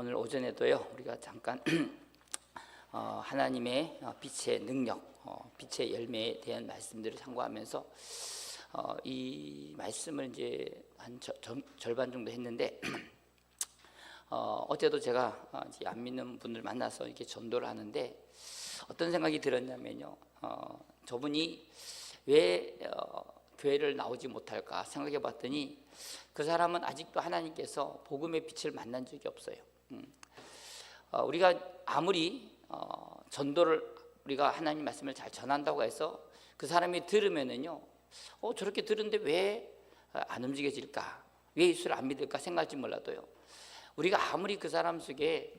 오늘 오전에도요 우리가 잠깐 어, 하나님의 어, 빛의 능력, 어, 빛의 열매에 대한 말씀들을 참고하면서 어, 이 말씀을 이제 한 저- 점- 절반 정도 했는데 어, 어제도 제가 어, 이제 안 믿는 분들 만나서 이렇게 전도를 하는데 어떤 생각이 들었냐면요. 어, 저분이 왜 어, 교회를 나오지 못할까 생각해 봤더니 그 사람은 아직도 하나님께서 복음의 빛을 만난 적이 없어요. 음. 어, 우리가 아무리 어, 전도를 우리가 하나님 말씀을 잘 전한다고 해서 그 사람이 들으면은요, 어 저렇게 들은데 왜 안 움직여질까? 왜 예수를 안 믿을까 생각할지 몰라도요. 우리가 아무리 그 사람 속에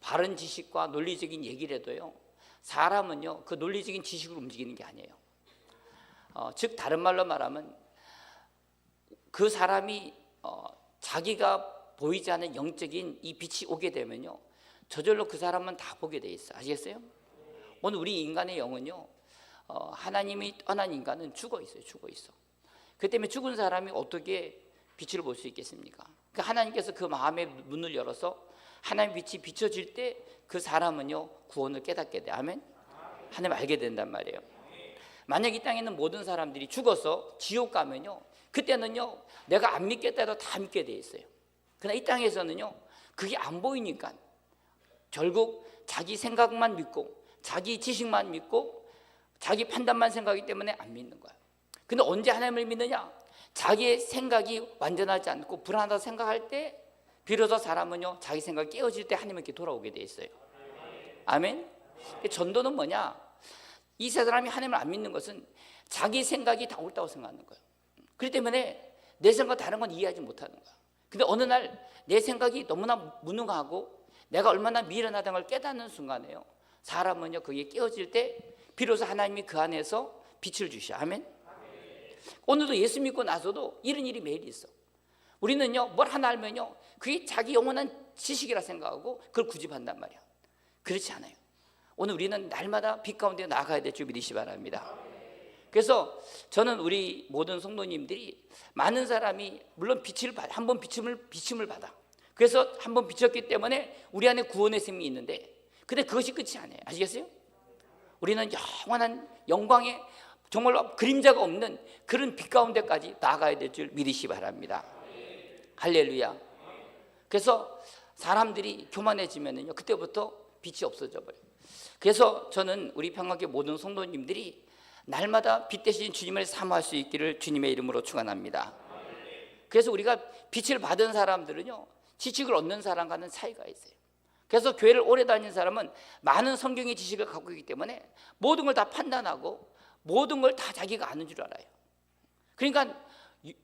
바른 지식과 논리적인 얘기를 해도요, 사람은요 그 논리적인 지식으로 움직이는 게 아니에요. 어, 즉 다른 말로 말하면 그 사람이 어, 자기가 보이지 않는 영적인 이 빛이 오게 되면요. 저절로 그 사람은 다 보게 돼 있어. 아시겠어요? 오늘 우리 인간의 영은요 어, 하나님이 떠난 인간은 죽어 있어요. 죽어 있어. 그 때문에 죽은 사람이 어떻게 빛을 볼 수 있겠습니까? 그 하나님께서 그 마음의 문을 열어서 하나님 빛이 비춰질 때 그 사람은요 구원을 깨닫게 돼. 아멘? 하나님 알게 된단 말이에요. 만약 이 땅에 있는 모든 사람들이 죽어서 지옥 가면요 그때는요 내가 안 믿겠다 해도 다 믿게 돼 있어요 그러나 이 땅에서는요 그게 안 보이니까 결국 자기 생각만 믿고 자기 지식만 믿고 자기 판단만 생각하기 때문에 안 믿는 거야. 근데 언제 하나님을 믿느냐? 자기의 생각이 완전하지 않고 불안하다 생각할 때 비로소 사람은요 자기 생각이 깨어질 때 하나님께 돌아오게 돼 있어요. 아멘? 전도는 뭐냐? 이 세 사람이 하나님을 안 믿는 것은 자기 생각이 다 옳다고 생각하는 거예요. 그렇기 때문에 내 생각 다른 건 이해하지 못하는 거야. 근데 어느 날 내 생각이 너무나 무능하고 내가 얼마나 미련하다는 걸 깨닫는 순간에요. 사람은요 그게 깨어질 때 비로소 하나님이 그 안에서 빛을 주셔. 아멘. 오늘도 예수 믿고 나서도 이런 일이 매일 있어. 우리는요 뭘 하나 알면요 그게 자기 영원한 지식이라 생각하고 그걸 구집한단 말이야. 그렇지 않아요. 오늘 우리는 날마다 빛 가운데 나아가야 될 줄 믿으시 바랍니다. 그래서 저는 우리 모든 성도님들이 많은 사람이 물론 빛을 받, 한번 비침을 비침을 받아. 그래서 한 번 비쳤기 때문에 우리 안에 구원의 셈이 있는데, 근데 그것이 끝이 아니에요. 아시겠어요? 우리는 영원한 영광의 정말로 그림자가 없는 그런 빛 가운데까지 나아가야 될 줄 믿으시 바랍니다. 할렐루야. 그래서 사람들이 교만해지면은요 그때부터 빛이 없어져 버려요. 그래서 저는 우리 평화교 모든 성도님들이 날마다 빛 대신 주님을 사모할 수 있기를 주님의 이름으로 축원합니다. 그래서 우리가 빛을 받은 사람들은요 지식을 얻는 사람과는 차이가 있어요. 그래서 교회를 오래 다닌 사람은 많은 성경의 지식을 갖고 있기 때문에 모든 걸 다 판단하고 모든 걸 다 자기가 아는 줄 알아요. 그러니까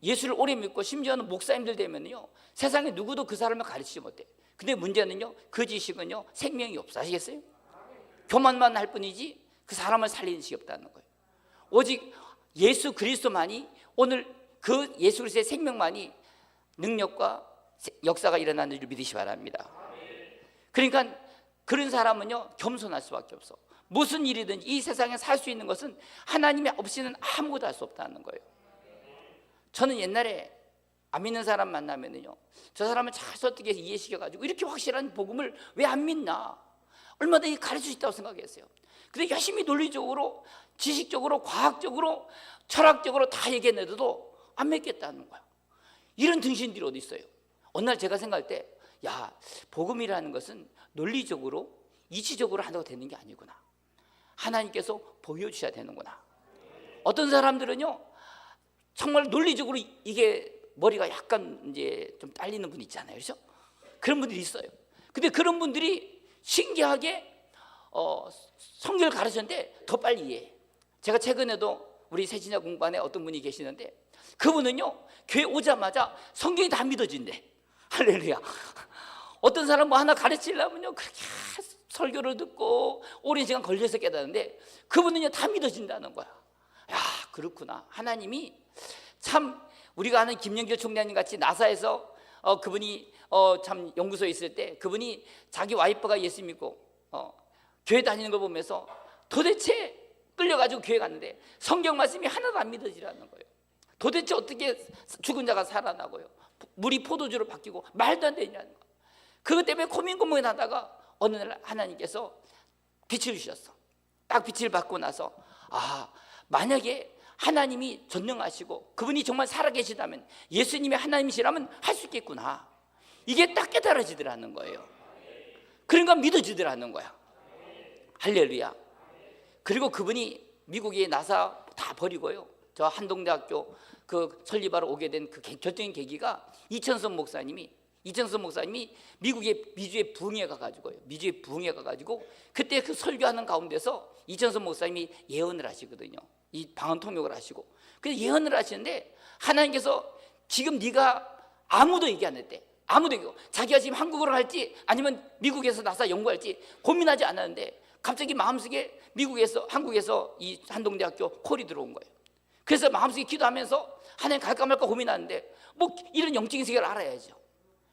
예수를 오래 믿고 심지어는 목사님들 되면요 세상에 누구도 그 사람을 가르치지 못해. 근데 문제는요 그 지식은요 생명이 없어 아시겠어요? 교만만 할 뿐이지 그 사람을 살리는 식이 없다는 거예요. 오직 예수 그리스도만이 오늘 그 예수 그리스도의 생명만이 능력과 역사가 일어나는 줄 믿으시 바랍니다. 그러니까 그런 사람은요 겸손할 수밖에 없어. 무슨 일이든지 이 세상에 살 수 있는 것은 하나님이 없이는 아무것도 할 수 없다는 거예요. 저는 옛날에 안 믿는 사람 만나면은요 저 사람을 잘 설득해서 이해시켜 가지고 이렇게 확실한 복음을 왜 안 믿나 얼마든지 가르칠 수 있다고 생각했어요. 근데 열심히 논리적으로, 지식적으로, 과학적으로, 철학적으로 다 얘기했는데도 안 믿겠다는 거야. 이런 등신들이 어디 있어요? 어느 날 제가 생각할 때, 야, 복음이라는 것은 논리적으로, 이치적으로 한다고 되는 게 아니구나. 하나님께서 보여주셔야 되는구나. 어떤 사람들은요, 정말 논리적으로 이게 머리가 약간 이제 좀 딸리는 분 있잖아요. 그렇죠? 그런 분들이 있어요. 근데 그런 분들이 신기하게 어, 성경을 가르쳤는데 더 빨리 이해해. 제가 최근에도 우리 세진야 공반에 어떤 분이 계시는데 그분은요 교회 오자마자 성경이 다 믿어진대. 할렐루야. 어떤 사람 뭐 하나 가르치려면요 그렇게 설교를 듣고 오랜 시간 걸려서 깨닫는데 그분은요 다 믿어진다는 거야. 야 그렇구나. 하나님이 참 우리가 아는 김영길 총장님 같이 나사에서 어, 그분이 어, 참 연구소에 있을 때 그분이 자기 와이프가 예수 믿고 어, 교회 다니는 걸 보면서 도대체 끌려가지고 교회 갔는데 성경 말씀이 하나도 안 믿어지라는 거예요. 도대체 어떻게 죽은 자가 살아나고요? 물이 포도주로 바뀌고 말도 안 되냐는 거. 그것 때문에 고민 고민 하다가 어느 날 하나님께서 빛을 주셨어. 딱 빛을 받고 나서 아 만약에 하나님이 전능하시고 그분이 정말 살아계시다면 예수님이 하나님이시라면 할 수 있겠구나. 이게 딱 깨달아지더라는 거예요. 그러니까 믿어지더라는 거야. 할렐루야. 그리고 그분이 미국에 나사 다 버리고요. 저 한동대학교 그 설립하러 오게 된 그 결정적인 계기가 이천선 목사님이 이천선 목사님이 미국의 미주에 부흥회 가가지고요. 미주에 부흥회 가가지고 그때 그 설교하는 가운데서 이천선 목사님이 예언을 하시거든요. 이 방언 통역을 하시고 그래서 예언을 하시는데 하나님께서 지금 네가 아무도 얘기 안 했대. 아무도 얘기 자기가 지금 한국어로 할지 아니면 미국에서 나사 연구할지 고민하지 않았는데 갑자기 마음속에 미국에서 한국에서 이 한동대학교 콜이 들어온 거예요. 그래서 마음속에 기도하면서 하나님 갈까 말까 고민하는데 뭐 이런 영적인 세계를 알아야죠.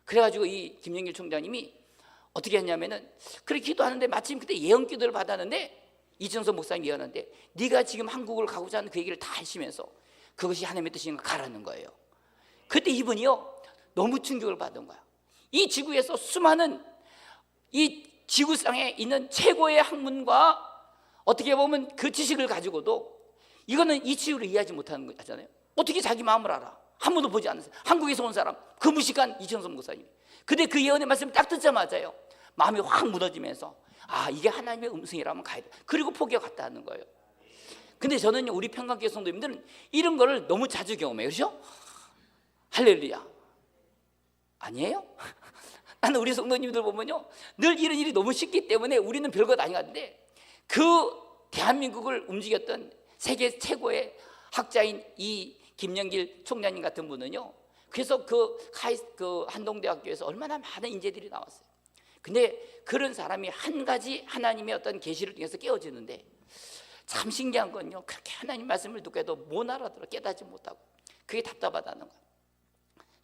그래가지고 이 김영길 총장님이 어떻게 했냐면은 그렇게 기도하는데 마침 그때 예언 기도를 받았는데 이정선 목사님 예언하는데 네가 지금 한국을 가고자 하는 그 얘기를 다 하시면서 그것이 하나님의 뜻인가 가라는 거예요. 그때 이분이요 너무 충격을 받은 거야. 이 지구에서 수많은 이 지구상에 있는 최고의 학문과 어떻게 보면 그 지식을 가지고도 이거는 이치유를 이해하지 못하는 거잖아요. 어떻게 자기 마음을 알아? 한 번도 보지 않은 사람, 한국에서 온 사람, 그 무식한 이천선 목사님. 근데 그 예언의 말씀을 딱 듣자마자요, 마음이 확 무너지면서 아 이게 하나님의 음성이라면 가야 돼. 그리고 포기가 갔다 하는 거예요. 근데 저는 우리 평강교회 성도님들은 이런 거를 너무 자주 경험해요, 그렇죠? 할렐루야. 아니에요? 나는 우리 성도님들 보면요, 늘 이런 일이 너무 쉽기 때문에 우리는 별것 같은데 그 대한민국을 움직였던 세계 최고의 학자인 이 김영길 총장님 같은 분은요. 그래서 그, 하이, 그 한동대학교에서 얼마나 많은 인재들이 나왔어요. 근데 그런 사람이 한 가지 하나님의 어떤 계시를 통해서 깨어지는데 참 신기한 건요. 그렇게 하나님 말씀을 듣고 해도 못 알아들어 깨닫지 못하고 그게 답답하다는 거예요.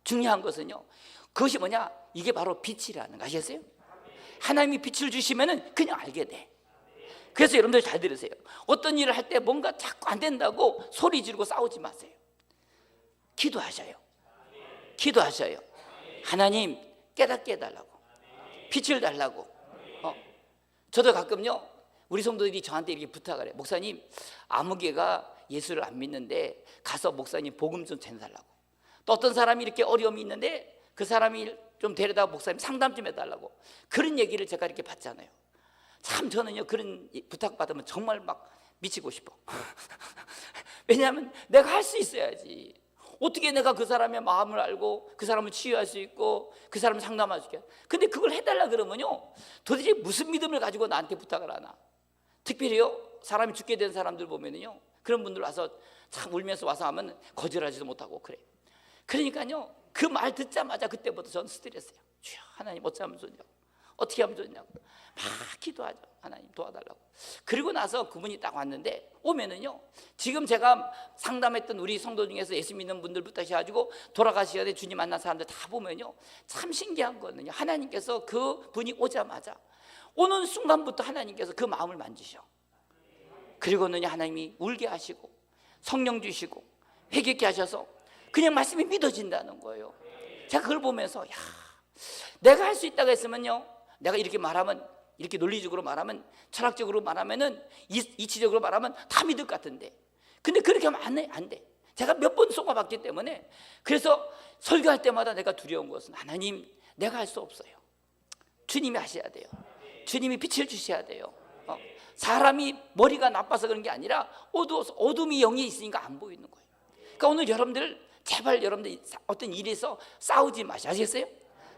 중요한 것은요. 그것이 뭐냐? 이게 바로 빛이라는 거 아시겠어요? 하나님이 빛을 주시면은 그냥 알게 돼. 그래서 여러분들 잘 들으세요. 어떤 일을 할 때 뭔가 자꾸 안 된다고 소리 지르고 싸우지 마세요. 기도하셔요. 기도하셔요. 하나님 깨닫게 해달라고. 빛을 달라고. 어. 저도 가끔요, 우리 성도들이 저한테 이렇게 부탁을 해요. 목사님, 아무개가 예수를 안 믿는데 가서 목사님 복음 좀 전달라고. 또 어떤 사람이 이렇게 어려움이 있는데 그 사람이 좀 데려다 목사님 상담 좀 해달라고. 그런 얘기를 제가 이렇게 받잖아요. 참 저는요 그런 부탁 받으면 정말 막 미치고 싶어. 왜냐하면 내가 할 수 있어야지. 어떻게 내가 그 사람의 마음을 알고 그 사람을 치유할 수 있고 그 사람을 상담할 수 있게. 근데 그걸 해달라 그러면요 도대체 무슨 믿음을 가지고 나한테 부탁을 하나. 특별히요 사람이 죽게 된 사람들 보면은요 그런 분들 와서 참 울면서 와서 하면 거절하지도 못하고 그래. 그러니까요 그 말 듣자마자 그때부터 전 스트레스야. 주여 하나님 어찌하면 좋냐고. 어떻게 하면 좋냐고. 막 기도하죠. 하나님 도와달라고. 그리고 나서 그분이 딱 왔는데 오면은요. 지금 제가 상담했던 우리 성도 중에서 예수 믿는 분들부터 해가지고 돌아가시기 전에 주님 만난 사람들 다 보면요. 참 신기한 거는요. 하나님께서 그 분이 오자마자 오는 순간부터 하나님께서 그 마음을 만지셔. 그리고는 하나님이 울게 하시고 성령 주시고 회개케 하셔서 그냥 말씀이 믿어진다는 거예요. 제가 그걸 보면서 야, 내가 할 수 있다고 했으면요. 내가 이렇게 말하면 이렇게 논리적으로 말하면 철학적으로 말하면은 이- 이치적으로 말하면 다 믿을 것 같은데 근데 그렇게 하면 안 돼. 안 돼. 제가 몇 번 속아봤기 때문에 그래서 설교할 때마다 내가 두려운 것은 하나님 내가 할 수 없어요. 주님이 하셔야 돼요. 주님이 빛을 주셔야 돼요. 어, 사람이 머리가 나빠서 그런 게 아니라 어두워서 어둠이 영이 있으니까 안 보이는 거예요. 그러니까 오늘 여러분들 제발 여러분들 어떤 일에서 싸우지 마셔. 아시겠어요?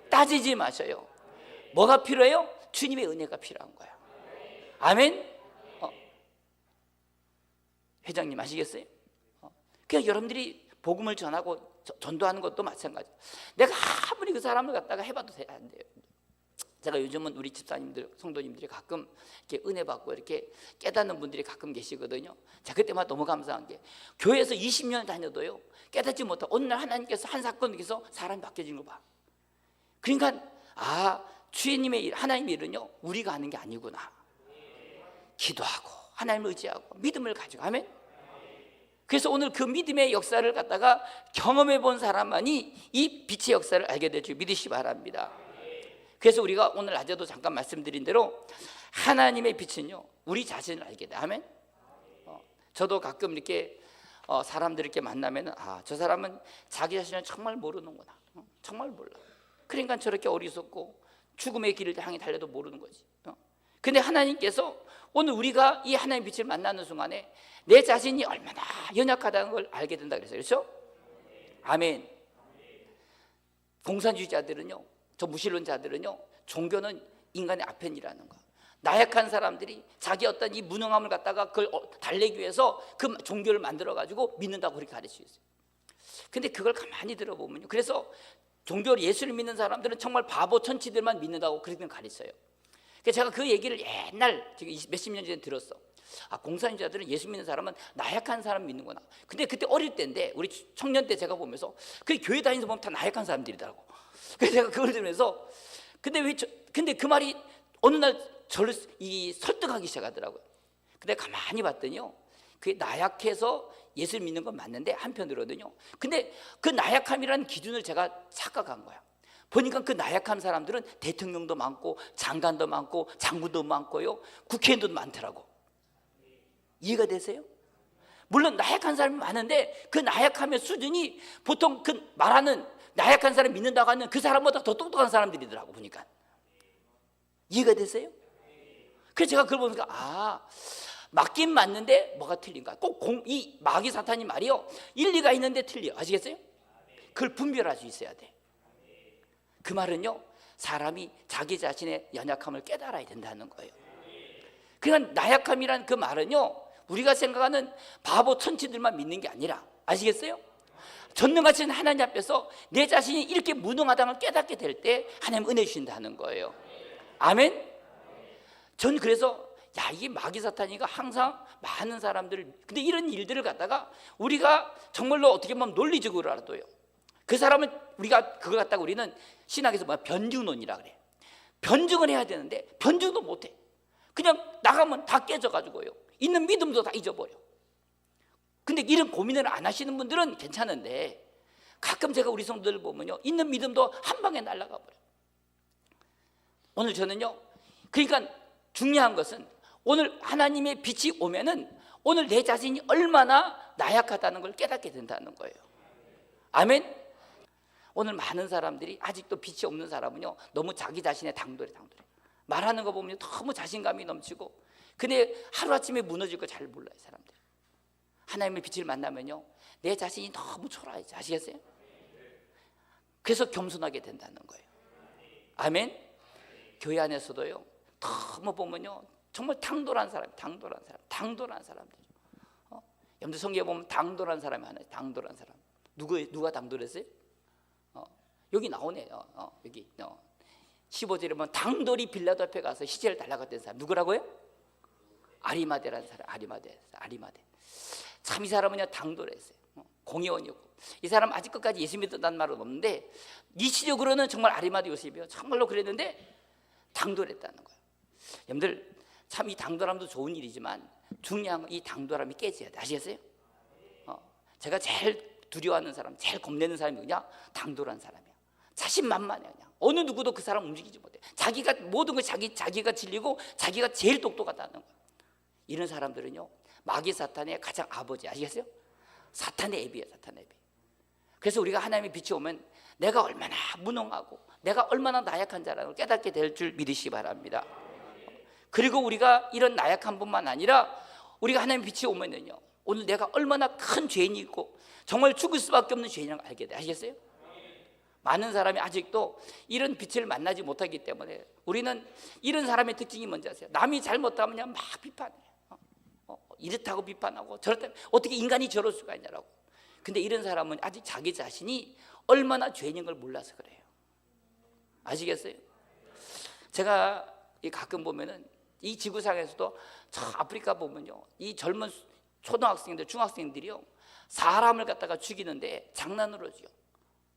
따지지 마셔요. 뭐가 필요해요? 주님의 은혜가 필요한 거야. 아멘. 어. 회장님 아시겠어요? 어. 그냥 여러분들이 복음을 전하고 저- 전도하는 것도 마찬가지. 내가 아무리 그 사람을 갖다가 해봐도 돼- 안 돼요. 제가 요즘은 우리 집사님들, 성도님들이 가끔 이렇게 은혜 받고 이렇게 깨닫는 분들이 가끔 계시거든요. 자, 그때마다 너무 감사한 게 교회에서 20년 다녀도요. 깨닫지 못하고 어느 날 하나님께서 한 사건에서 사람이 바뀌어진 거 봐. 그러니까 아, 주님의 일, 하나님의 일은요. 우리가 하는 게 아니구나. 기도하고 하나님을 의지하고 믿음을 가지고 아멘. 그래서 오늘 그 믿음의 역사를 갖다가 경험해 본 사람만이 이 빛의 역사를 알게 될 줄 믿으시 기 바랍니다. 그래서 우리가 오늘 낮에도 잠깐 말씀드린 대로 하나님의 빛은요 우리 자신을 알게 돼. 아멘. 어, 저도 가끔 이렇게 어, 사람들 이렇게 만나면 아 저 사람은 자기 자신을 정말 모르는구나. 어, 정말 몰라. 그러니까 저렇게 어리석고 죽음의 길을 향해 달려도 모르는 거지. 어. 근데 하나님께서 오늘 우리가 이 하나님의 빛을 만나는 순간에 내 자신이 얼마나 연약하다는 걸 알게 된다 그랬어요. 그렇죠? 아멘. 공산주의자들은요, 저 무신론자들은요, 종교는 인간의 아편이라는 거. 나약한 사람들이 자기 어떤 이 무능함을 갖다가 그걸 어, 달래기 위해서 그 종교를 만들어 가지고 믿는다고 그렇게 가르치고 있어요. 근데 그걸 가만히 들어보면요. 그래서 종교를 예수를 믿는 사람들은 정말 바보 천치들만 믿는다고 그렇게 가르쳐요. 그래서 제가 그 얘기를 옛날 지금 몇십 년 전에 들었어. 아 공산주의자들은 예수 믿는 사람은 나약한 사람 믿는구나. 근데 그때 어릴 때인데 우리 청년 때 제가 보면서 그 교회 다니면서 보면 다 나약한 사람들이더라고. 그래서 제가 그걸 들으면서 근데 왜 저, 근데 그 말이 어느 날 저를 이 설득하기 시작하더라고요. 근데 가만히 봤더니요. 그게 나약해서 예수를 믿는 건 맞는데 한편으로는요. 근데 그 나약함이라는 기준을 제가 착각한 거야. 보니까 그 나약한 사람들은 대통령도 많고 장관도 많고 장군도 많고요. 국회의원도 많더라고. 이해가 되세요? 물론 나약한 사람이 많은데 그 나약함의 수준이 보통 그 말하는 나약한 사람 믿는다고 하는 그 사람보다 더 똑똑한 사람들이더라고 보니까. 이해가 되세요? 그래서 제가 그걸 보니까 아 맞긴 맞는데 뭐가 틀린가? 꼭이 마귀 사탄이 말이요 일리가 있는데 틀려 아시겠어요? 그걸 분별할 수 있어야 돼. 그 말은요 사람이 자기 자신의 연약함을 깨달아야 된다는 거예요. 그러니까 나약함이란 그 말은요 우리가 생각하는 바보 천치들만 믿는 게 아니라 아시겠어요? 전능하신 하나님 앞에서 내 자신이 이렇게 무능하다는 걸 깨닫게 될 때 하나님 은혜 주신다는 거예요. 아멘. 전 그래서 야 이게 마귀 사탄이가 항상 많은 사람들을 근데 이런 일들을 갖다가 우리가 정말로 어떻게 보면 논리적으로라도요. 그 사람은 우리가 그걸 갖다가 우리는 신학에서 뭐 변증론이라 그래. 변증을 해야 되는데 변증도 못 해. 그냥 나가면 다 깨져 가지고요. 있는 믿음도 다 잊어버려. 근데 이런 고민을 안 하시는 분들은 괜찮은데 가끔 제가 우리 성도들 보면요. 있는 믿음도 한 방에 날아가 버려. 오늘 저는요. 그러니까 중요한 것은 오늘 하나님의 빛이 오면은 오늘 내 자신이 얼마나 나약하다는 걸 깨닫게 된다는 거예요. 아멘. 오늘 많은 사람들이 아직도 빛이 없는 사람은요 너무 자기 자신의 당돌해 당돌해 말하는 거 보면 너무 자신감이 넘치고 근데 하루 아침에 무너질 거 잘 몰라요 사람들. 하나님의 빛을 만나면요 내 자신이 너무 초라해져 아시겠어요? 그래서 겸손하게 된다는 거예요. 아멘. 교회 안에서도요 너무 보면요 정말 당돌한 사람, 당돌한 사람, 당돌한 사람들. 어? 염두 성경에 보면 당돌한 사람이 하나, 당돌한 사람. 누구 누가 당돌했어요? 어, 여기 나오네요. 어, 여기 어. 15절에 보면 당돌이 빌라도 앞에 가서 시체를 달라갔던 사람 누구라고요? 아리마데라는 사람, 아리마데, 아리마데. 참 이 사람은요 당돌했어요. 어, 공의원이었고 이 사람 아직 끝까지 예수 믿었다는 말은 없는데 이치적으로는 정말 아리마데 요셉이요 정말로 그랬는데 당돌했다는 거예요. 여러분들 참 이 당돌함도 좋은 일이지만 중요한 건이 당돌함이 깨져야 돼. 아시겠어요? 어, 제가 제일 두려워하는 사람, 제일 겁내는 사람이 누구냐? 당돌한 사람이야. 자신만만해 그냥. 어느 누구도 그 사람 움직이지 못해. 자기가 모든 걸 자기 자기가 진리고 자기가 제일 똑똑하다는 거야. 이런 사람들은요 마귀 사탄의 가장 아버지 아시겠어요? 사탄의 애비예요, 사탄의 애비. 그래서 우리가 하나님의 빛이 오면 내가 얼마나 무능하고 내가 얼마나 나약한 자라는 걸 깨닫게 될 줄 믿으시기 바랍니다. 그리고 우리가 이런 나약함뿐만 아니라 우리가 하나님의 빛이 오면은요 오늘 내가 얼마나 큰 죄인이 있고 정말 죽을 수밖에 없는 죄인을 알게 돼 아시겠어요? 많은 사람이 아직도 이런 빛을 만나지 못하기 때문에 우리는 이런 사람의 특징이 뭔지 아세요? 남이 잘못하면 막 비판해요. 어, 어, 이렇다고 비판하고 저렇다 어떻게 인간이 저럴 수가 있냐라고. 근데 이런 사람은 아직 자기 자신이 얼마나 죄인인 걸 몰라서 그래요. 아시겠어요? 제가 이 가끔 보면은 이 지구상에서도 저 아프리카 보면요, 이 젊은 초등학생들, 중학생들이요, 사람을 갖다가 죽이는데 장난으로 죠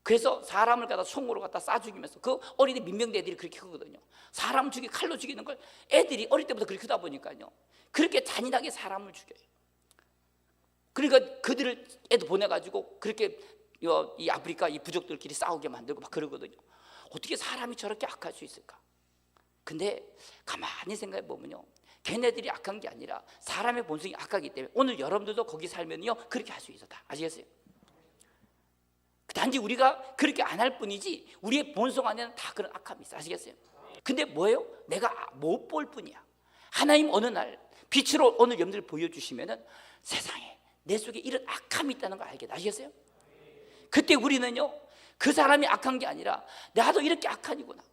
그래서 사람을 갖다 총으로 갖다 쏴 죽이면서 그 어린이 민병대 애들이 그렇게 크거든요. 사람 죽이 칼로 죽이는 걸 애들이 어릴 때부터 그렇게 크다 보니까요. 그렇게 잔인하게 사람을 죽여요. 그러니까 그들을 애도 보내가지고 그렇게 이 아프리카 이 부족들끼리 싸우게 만들고 막 그러거든요. 어떻게 사람이 저렇게 악할 수 있을까? 근데 가만히 생각해 보면요. 걔네들이 악한 게 아니라 사람의 본성이 악하기 때문에 오늘 여러분들도 거기 살면요 그렇게 할 수 있어 다 아시겠어요? 단지 우리가 그렇게 안 할 뿐이지 우리의 본성 안에는 다 그런 악함이 있어 아시겠어요? 근데 뭐예요? 내가 못 볼 뿐이야. 하나님 어느 날 빛으로 오늘 여러분들 보여주시면은 세상에 내 속에 이런 악함이 있다는 걸 알게 아시겠어요? 그때 우리는요 그 사람이 악한 게 아니라 나도 이렇게 악한이구나.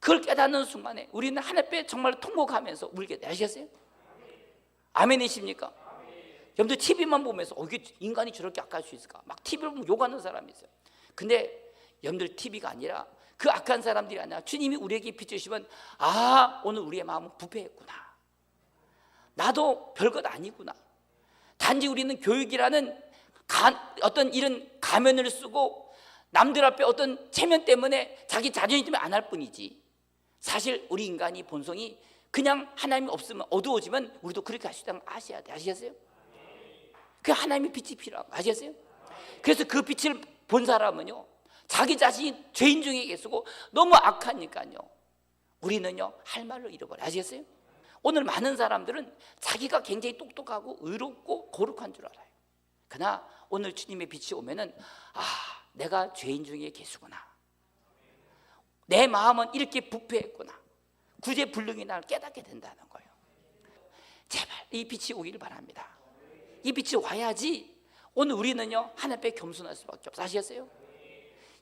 그걸 깨닫는 순간에 우리는 하나님께 정말 통곡하면서 울게 돼 아시겠어요? 아멘이십니까? 여러분들 TV만 보면서 어, 이게 인간이 저렇게 악할 수 있을까? 막 TV를 보면 욕하는 사람이 있어요. 근데 여러분들 TV가 아니라 그 악한 사람들이 아니라 주님이 우리에게 비추시면 아 오늘 우리의 마음은 부패했구나. 나도 별것 아니구나. 단지 우리는 교육이라는 가, 어떤 이런 가면을 쓰고 남들 앞에 어떤 체면 때문에 자기 자존심 때문에 안 할 뿐이지. 사실 우리 인간이 본성이 그냥 하나님이 없으면 어두워지면 우리도 그렇게 할 수 있다는 걸 아셔야 돼. 아시겠어요? 그 하나님의 빛이 필요하고 아시겠어요? 그래서 그 빛을 본 사람은요 자기 자신이 죄인 중에 계시고 너무 악하니까요 우리는요 할 말을 잃어버려 아시겠어요? 오늘 많은 사람들은 자기가 굉장히 똑똑하고 의롭고 거룩한 줄 알아요 그러나 오늘 주님의 빛이 오면은 아 내가 죄인 중에 계시구나 내 마음은 이렇게 부패했구나. 구제불능이 나를 깨닫게 된다는 거예요. 제발 이 빛이 오기를 바랍니다. 이 빛이 와야지 오늘 우리는요 하나님 앞에 겸손할 수밖에 없어 아시겠어요?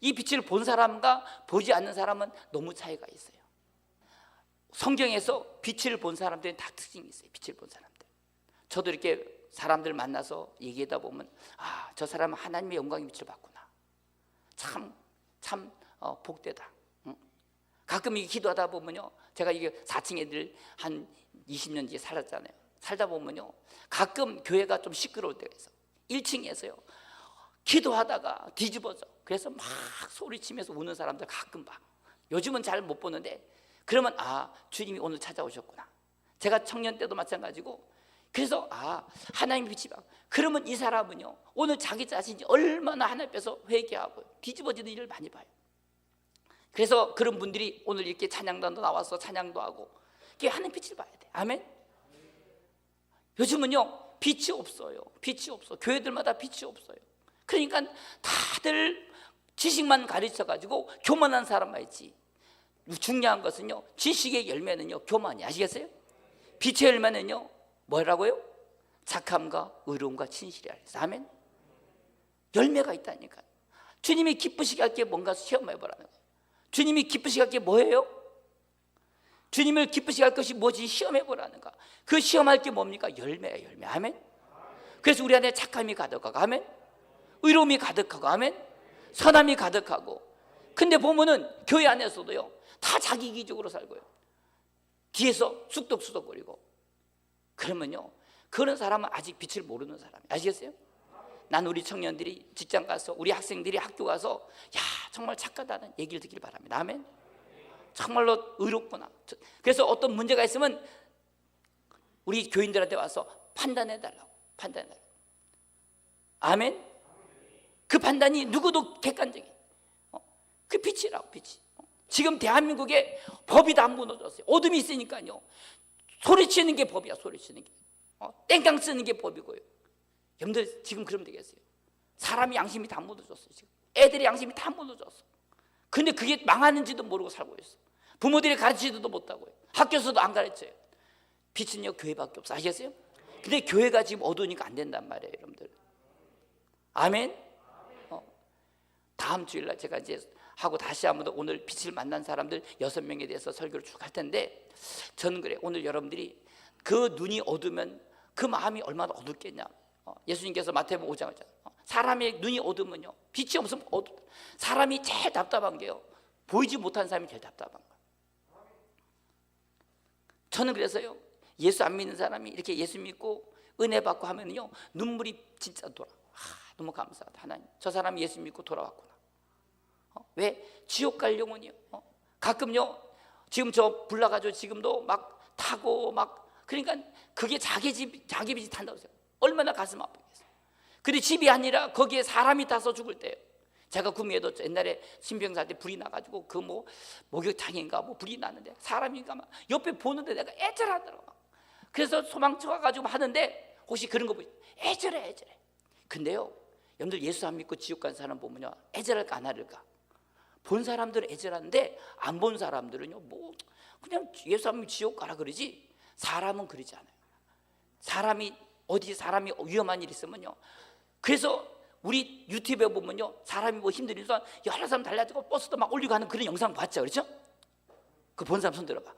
이 빛을 본 사람과 보지 않는 사람은 너무 차이가 있어요. 성경에서 빛을 본 사람들은 다 특징이 있어요 빛을 본 사람들. 저도 이렇게 사람들 만나서 얘기하다 보면 아 저 사람은 하나님의 영광의 빛을 봤구나. 참참 어, 복되다. 응? 가끔 이 기도하다 보면요. 제가 이게 4층 애들 한 20년 뒤에 살았잖아요. 살다 보면요. 가끔 교회가 좀 시끄러울 때가 있어. 1층에서요. 기도하다가 뒤집어져. 그래서 막 소리치면서 우는 사람들 가끔 봐. 요즘은 잘 못 보는데 그러면 아 주님이 오늘 찾아오셨구나. 제가 청년 때도 마찬가지고 그래서 아 하나님 빛이 막 그러면 이 사람은요. 오늘 자기 자신이 얼마나 하나님 앞에서 회개하고 뒤집어지는 일을 많이 봐요 그래서 그런 분들이 오늘 이렇게 찬양단도 나와서 찬양도 하고 이게 하나님 빛을 봐야 돼. 아멘? 요즘은요 빛이 없어요. 빛이 없어. 교회들마다 빛이 없어요. 그러니까 다들 지식만 가르쳐 가지고 교만한 사람만 있지. 중요한 것은요 지식의 열매는요 교만이 아시겠어요? 빛의 열매는요 뭐라고요? 착함과 의로움과 진실이라 그랬어 아멘? 열매가 있다니까 주님이 기쁘시게 할 게 뭔가 시험해 보라는 거예요 주님이 기쁘시게 할 게 뭐예요? 주님을 기쁘시게 할 것이 뭐지 시험해 보라는 거. 그 시험할 게 뭡니까? 열매야 열매. 아멘. 그래서 우리 안에 착함이 가득하고 아멘. 의로움이 가득하고 아멘. 선함이 가득하고. 근데 보면은 교회 안에서도요. 다 자기 이기적으로 살고요. 뒤에서 쑥덕쑥덕거리고. 그러면요. 그런 사람은 아직 빛을 모르는 사람이 아시겠어요? 난 우리 청년들이 직장 가서 우리 학생들이 학교 가서 야 정말 착하다는 얘기를 듣길 바랍니다. 아멘. 정말로 의롭구나. 그래서 어떤 문제가 있으면 우리 교인들한테 와서 판단해 달라고. 판단해 달라고. 아멘. 그 판단이 누구도 객관적인. 어, 그 빛이라고 빛이. 어, 지금 대한민국에 법이 다 무너졌어요. 어둠이 있으니까요. 소리치는 게 법이야. 소리치는 게. 어, 땡깡 쓰는 게 법이고요. 여러분들 지금 그러면 되겠어요. 사람이 양심이 다 무너졌어요. 지금 애들의 양심이 다 무너졌어. 근데 그게 망하는지도 모르고 살고 있어. 부모들이 가르치지도 못하고요. 학교에서도 안 가르쳐요. 빛은 요 교회밖에 없어. 아시겠어요? 근데 교회가 지금 어두우니까 안 된단 말이에요, 여러분들. 아멘. 어. 다음 주일날 제가 이제 하고 다시 한번 더 오늘 빛을 만난 사람들 여섯 명에 대해서 설교를 쭉 할 텐데 저는 그래 오늘 여러분들이 그 눈이 어두면 그 마음이 얼마나 어둡겠냐. 어. 예수님께서 마태복음 5장 을 어. 사람의 눈이 어두면요 빛이 없으면 어두. 사람이 제일 답답한 게요 보이지 못한 사람이 제일 답답한 거예요. 저는 그래서요 예수 안 믿는 사람이 이렇게 예수 믿고 은혜 받고 하면요 눈물이 진짜 돌아. 아, 너무 감사하다 하나님. 저 사람이 예수 믿고 돌아왔구나. 어? 왜 지옥 갈 영혼이요? 어? 가끔요 지금 저 불나가지고 지금도 막 타고 막 그러니까 그게 자기 집 자기 빚이 탄다고 생각. 얼마나 가슴 아프겠어. 근데 집이 아니라 거기에 사람이 타서 죽을 때요. 제가 구미에도 옛날에 신병살 때 불이 나가지고 그 뭐 목욕탕인가 뭐 불이 났는데 사람인가 막 옆에 보는데 내가 애절하더라고. 그래서 소방차 가가지고 하는데 혹시 그런 거 보시 애절해 애절해. 근데요, 여러분들 예수 안 믿고 지옥 간 사람 보면요 애절할까 안 하릴까? 본 사람들은 애절한데 안 본 사람들은요 뭐 그냥 예수 안 믿고 지옥 가라 그러지 사람은 그러지 않아요. 사람이 어디 사람이 위험한 일 있으면요. 그래서 우리 유튜브에 보면요 사람이 뭐 일도 여러 사람 달라지고 버스도 막 올리고 하는 그런 영상 봤죠, 그렇죠? 그 본 사람 손 들어봐.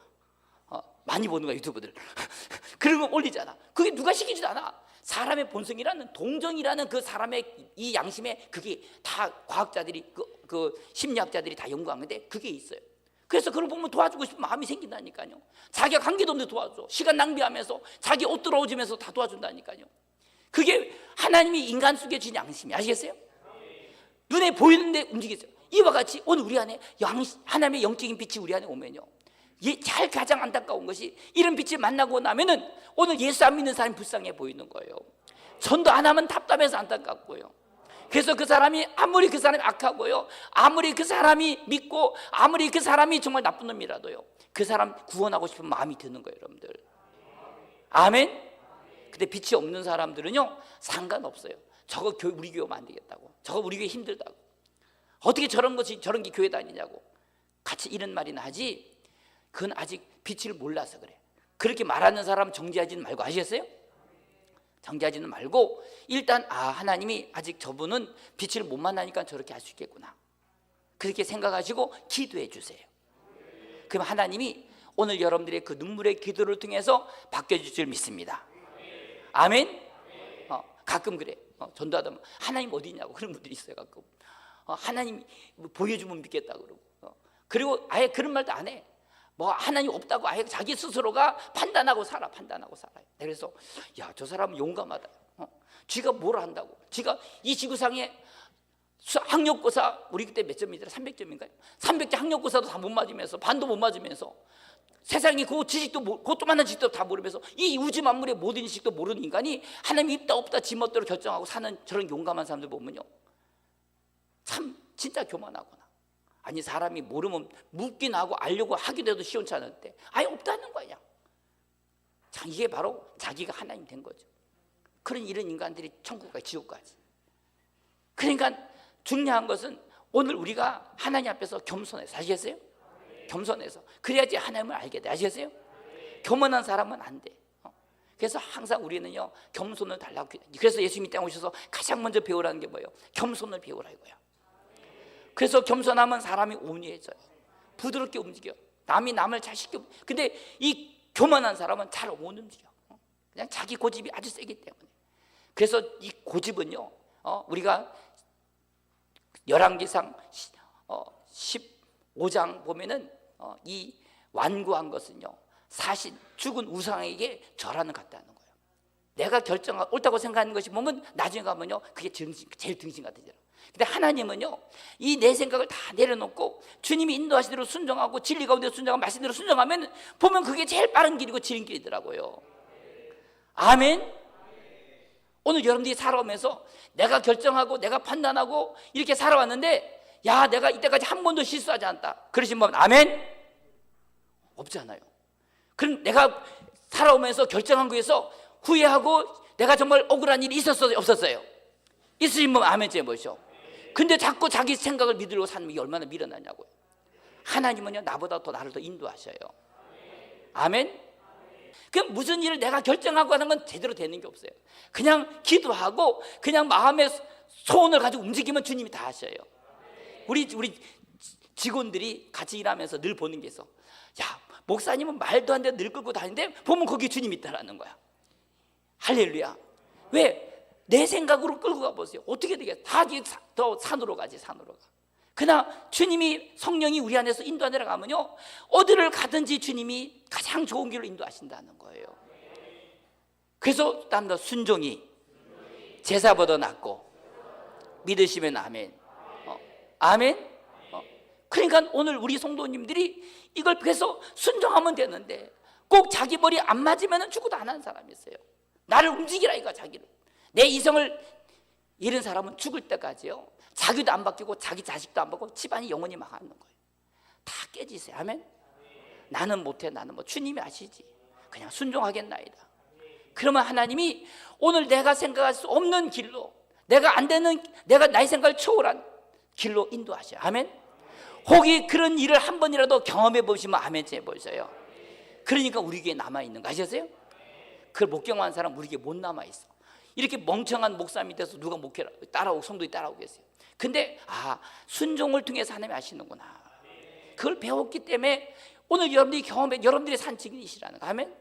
어, 많이 보는 거야 유튜브들. 그런 거 올리잖아. 그게 누가 시키지도 않아. 사람의 본성이라는 동정이라는 그 사람의 이 양심에 그게 다 과학자들이 그, 그 심리학자들이 다 연구한 건데 그게 있어요. 그래서 그걸 보면 도와주고 싶은 마음이 생긴다니까요. 자기가 관계도 없는데 도와줘. 시간 낭비하면서 자기 옷 들어오지면서 다 도와준다니까요. 그게 하나님이 인간 속에 준 양심이 아시겠어요? 눈에 보이는데 움직이세요. 이와 같이 오늘 우리 안에 양, 하나님의 영적인 빛이 우리 안에 오면요. 예, 잘 가장 안타까운 것이 이런 빛을 만나고 나면은 오늘 예수 안 믿는 사람이 불쌍해 보이는 거예요. 전도 안 하면 답답해서 안타깝고요. 그래서 그 사람이 아무리 그 사람이 악하고요. 아무리 그 사람이 믿고 아무리 그 사람이 정말 나쁜 놈이라도요. 그 사람 구원하고 싶은 마음이 드는 거예요, 여러분들. 아멘. 근데 빛이 없는 사람들은요 상관없어요. 저거 교, 우리 교회 오면 안 되겠다고. 저거 우리 교회 힘들다고. 어떻게 저런 것이 저런 게 교회 다니냐고. 같이 이런 말이나 하지. 그건 아직 빛을 몰라서 그래. 그렇게 말하는 사람 정지하지는 말고 아시겠어요? 정지하지는 말고 일단 아 하나님이 아직 저분은 빛을 못 만나니까 저렇게 할 수 있겠구나. 그렇게 생각하시고 기도해 주세요. 그럼 하나님이 오늘 여러분들의 그 눈물의 기도를 통해서 바뀌어줄 줄 믿습니다. 아멘. 어, 가끔 그래. 어, 전도하다 보면 하나님 어디 있냐고 그런 분들이 있어요. 가끔. 어, 하나님 뭐 보여주면 믿겠다 그러고. 어, 그리고 아예 그런 말도 안 해. 뭐 하나님 없다고 아예 자기 스스로가 판단하고 살아. 판단하고 살아요. 그래서 야 저 사람은 용감하다. 어, 쥐가 뭘 한다고? 쥐가 이 지구상에 수- 학력고사 우리 그때 몇 점이더라? 300점인가요? 300점 학력고사도 다 못 맞으면서 반도 못 맞으면서 세상에 그 지식도 모- 그것도 많은 지식도 다 모르면서 이 우주 만물의 모든 지식도 모르는 인간이 하나님 있다 없다 지멋대로 결정하고 사는 저런 용감한 사람들 보면요 참 진짜 교만하구나 아니 사람이 모르면 묻긴 하고 알려고 하기도 해도 때 아예 없다는 거야 참 이게 바로 자기가 하나님 된 거죠 그런 이런 인간들이 천국과 지옥까지 그러니까 중요한 것은 오늘 우리가 하나님 앞에서 겸손해서 아시겠어요? 겸손해서 그래야지 하나님을 알게 돼 아시겠어요? 교만한 사람은 안 돼. 어. 그래서 항상 우리는요 겸손을 달라고 기- 그래서 예수님이 땅 오셔서 가장 먼저 배우라는 게 뭐예요? 겸손을 배우라 이거야. 그래서 겸손하면 사람이 온유해져요. 부드럽게 움직여. 남이 남을 잘 시켜. 근데 이 교만한 사람은 잘 못 움직여. 어. 그냥 자기 고집이 아주 세기 때문에. 그래서 이 고집은요. 어, 우리가 열왕기상 시- 어, 15장 보면은 어, 이 완고한 것은요 사실 죽은 우상에게 절하는 것 같다는 거예요. 내가 결정 옳다고 생각하는 것이 보면 나중에 가면요 그게 등신, 제일 등신 같아요. 근데 하나님은요 이 내 생각을 다 내려놓고 주님이 인도하신 대로 순종하고 진리 가운데 순종하고 말씀대로 순종하면 보면 그게 제일 빠른 길이고 지름길이더라고요. 아멘. 오늘 여러분들이 살아오면서 내가 결정하고 내가 판단하고 이렇게 살아왔는데 야 내가 이때까지 한 번도 실수하지 않다. 그러신 분 아멘? 없잖아요. 그럼 내가 살아오면서 결정한 거에서 후회하고 내가 정말 억울한 일이 있었어요? 없었어요? 있으신 분 아멘 제 보시오 근데 자꾸 자기 생각을 믿으려고 사는 게 얼마나 미련하냐고요 하나님은요 나보다 더 나를 더 인도하셔요 아멘 그 무슨 일을 내가 결정하고 하는 건 제대로 되는 게 없어요. 그냥 기도하고 그냥 마음의 소원을 가지고 움직이면 주님이 다 하셔요. 우리 우리 직원들이 같이 일하면서 늘 보는 게 있어. 야 목사님은 말도 안 되는 늘 끌고 다니는데 보면 거기 주님 있다라는 거야. 할렐루야. 왜? 내 생각으로 끌고 가보세요. 어떻게 되겠어? 다더 산으로 가지 산으로 가. 그러나 주님이 성령이 우리 안에서 인도하느라 가면요 어디를 가든지 주님이 가장 좋은 길로 인도하신다는 거예요. 그래서 땀더 순종이 제사보다 낫고 믿으시면 아멘. 어, 아멘. 어, 그러니까 오늘 우리 성도님들이 이걸 계속 순종하면 되는데 꼭 자기 머리 안 맞으면 죽어도 안 하는 사람이 있어요. 나를 움직이라 이거 자기를 내 이성을 잃은 사람은 죽을 때까지요. 자기도 안 바뀌고 자기 자식도 안 바뀌고 집안이 영원히 망하는 거예요. 다 깨지세요. 아멘. 나는 못해. 나는 뭐 주님이 아시지. 그냥 순종하겠나이다. 그러면 하나님이 오늘 내가 생각할 수 없는 길로 내가 안 되는 내가 나의 생각을 초월한 길로 인도하셔요. 아멘. 혹이 그런 일을 한 번이라도 경험해 보시면 아멘 해 보세요. 그러니까 우리 교회 남아 있는 거 아셨어요? 그걸 못 경험한 사람 우리 교회 못 남아 있어. 이렇게 멍청한 목사님이 돼서 누가 목회 따라오고 성도이 따라오겠어요. 근데 아 순종을 통해서 하나님이 하시는구나. 그걸 배웠기 때문에 오늘 여러분들이 경험해 여러분들이 산 증인이시라는 거 아멘.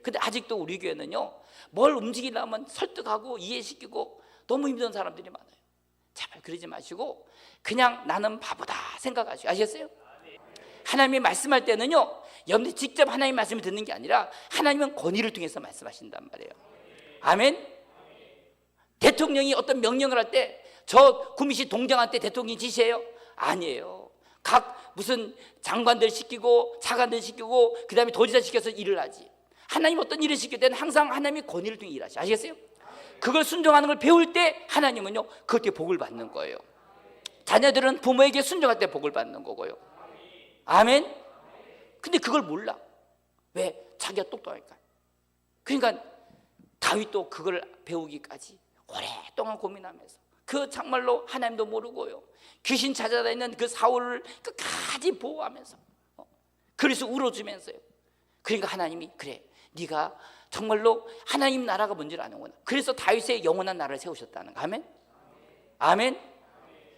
근데 아직도 우리 교회는요 뭘 움직이려면 설득하고 이해시키고 너무 힘든 사람들이 많아요. 제발 그러지 마시고 그냥 나는 바보다 생각하시고 아셨어요? 하나님이 말씀할 때는요 여러분들이 직접 하나님 말씀을 듣는 게 아니라 하나님은 권위를 통해서 말씀하신단 말이에요. 아멘. 대통령이 어떤 명령을 할 때 저 구미시 동장한테 대통령이 지시해요? 아니에요. 각 무슨 장관들 시키고 차관들 시키고 그 다음에 도지사 시켜서 일을 하지. 하나님 어떤 일을 시킬 때는 항상 하나님이 권위를 통해 일하시. 아시겠어요? 그걸 순종하는 걸 배울 때 하나님은요 그때 복을 받는 거예요. 자녀들은 부모에게 순종할 때 복을 받는 거고요. 아멘. 근데 그걸 몰라. 왜? 자기가 똑똑하니까. 그러니까 다윗도 그걸 배우기까지 오랫동안 고민하면서 그 정말로 하나님도 모르고요. 귀신 찾아다니는 그 사울을 끝까지 보호하면서 어, 그래서 울어주면서요. 그러니까 하나님이 그래 네가 정말로 하나님 나라가 뭔지를 아는구나. 그래서 다윗의 영원한 나라를 세우셨다는 거. 아멘. 아멘.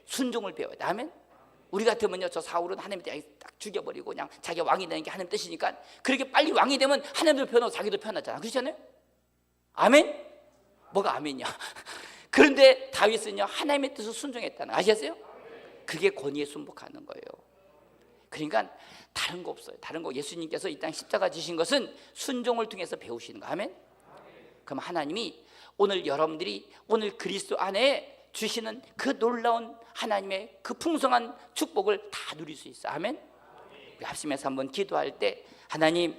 순종을 배워야 돼. 아멘. 우리 같으면요, 저 사울은 하나님한테 딱 죽여버리고 그냥 자기가 왕이 되는 게 하나님 뜻이니까 그렇게 빨리 왕이 되면 하나님도 편하고 자기도 편하잖아. 그렇잖아요? 아멘? 뭐가 아멘이야? 그런데 다윗은요, 하나님의 뜻을 순종했다는 거 아셨어요? 그게 권위에 순복하는 거예요. 그러니까 다른 거 없어요. 다른 거 예수님께서 이 땅 십자가 지신 것은 순종을 통해서 배우시는 거. 아멘? 그럼 하나님이 오늘 여러분들이 오늘 그리스도 안에 주시는 그 놀라운 하나님의 그 풍성한 축복을 다 누릴 수 있어. 아멘. 합심해서 한번 기도할 때 하나님